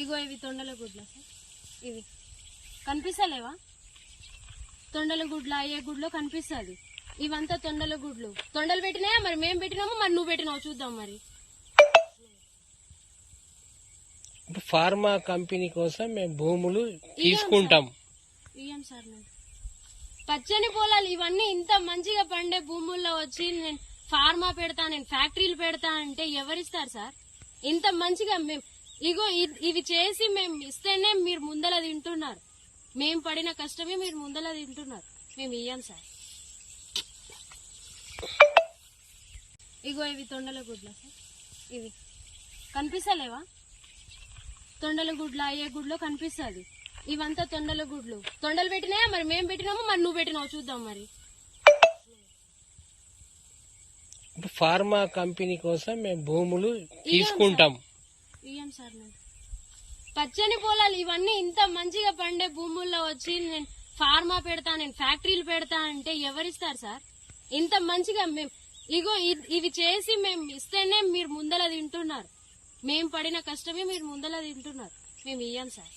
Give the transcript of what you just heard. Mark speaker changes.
Speaker 1: ఇగో ఇవి తొండల గుడ్ల. సార్ ఇవి. కనిపిస్తలేవా? తొండల గుడ్ల ఏ గుడ్లో కనిపిస్తుంది. ఇవంతా తొండల గుడ్లు. తొండలు పెట్టినాయా మరి? మేము పెట్టినాము? మరి నువ్వు పెట్టినావు? చూద్దాం మరి.
Speaker 2: ఫార్మా కంపెనీ కోసం మేము భూములు తీసుకుంటాం.
Speaker 1: ఇయ్యం సార్ నేను. పచ్చని పొలాలు ఇవన్నీ ఇంత మంచిగా పండే భూముల్లో వచ్చి నేను ఫార్మా పెడతా నేను ఫ్యాక్టరీలు పెడతా అంటే ఎవరిస్తారు సార్? ఇంత మంచిగా మేము ఇగో ఇవి చేసి మేము ఇస్తేనే మీరు ముందల తింటున్నారు. మేము పడిన కష్టమే మీరు ముందల తింటున్నారు. మేము ఇయ్యం సార్. ఇగో ఇవి తొండల గుడ్ల సార్. ఇవి. కనిపిస్తలేవా? తొండల గుడ్ల ఏ గుడ్లో కనిపిస్తుంది. ఇవంతా తొండల గుడ్లు. తొండలు పెట్టినాయా మరి? మేము పెట్టినాము? మరి నువ్వు పెట్టినావు చూద్దాం మరి.
Speaker 2: ఫార్మా కంపెనీ కోసం మేము భూములు తీసుకుంటాం.
Speaker 1: ఇయ్యం సార్ నేను పచ్చని పొలాలు ఇవన్నీ ఇంత మంచిగా పండే భూముల్లో వచ్చి నేను ఫార్మా పెడతా నేను ఫ్యాక్టరీలు పెడతా అంటే ఎవరిస్తారు సార్? ఇంత మంచిగా మేము ఇగో ఇవి చేసి మేము ఇస్తేనే మీరు ముందల తింటున్నారు. మేము పడిన కష్టమే మీరు ముందల తింటున్నారు. మేము ఇయ్యం సార్.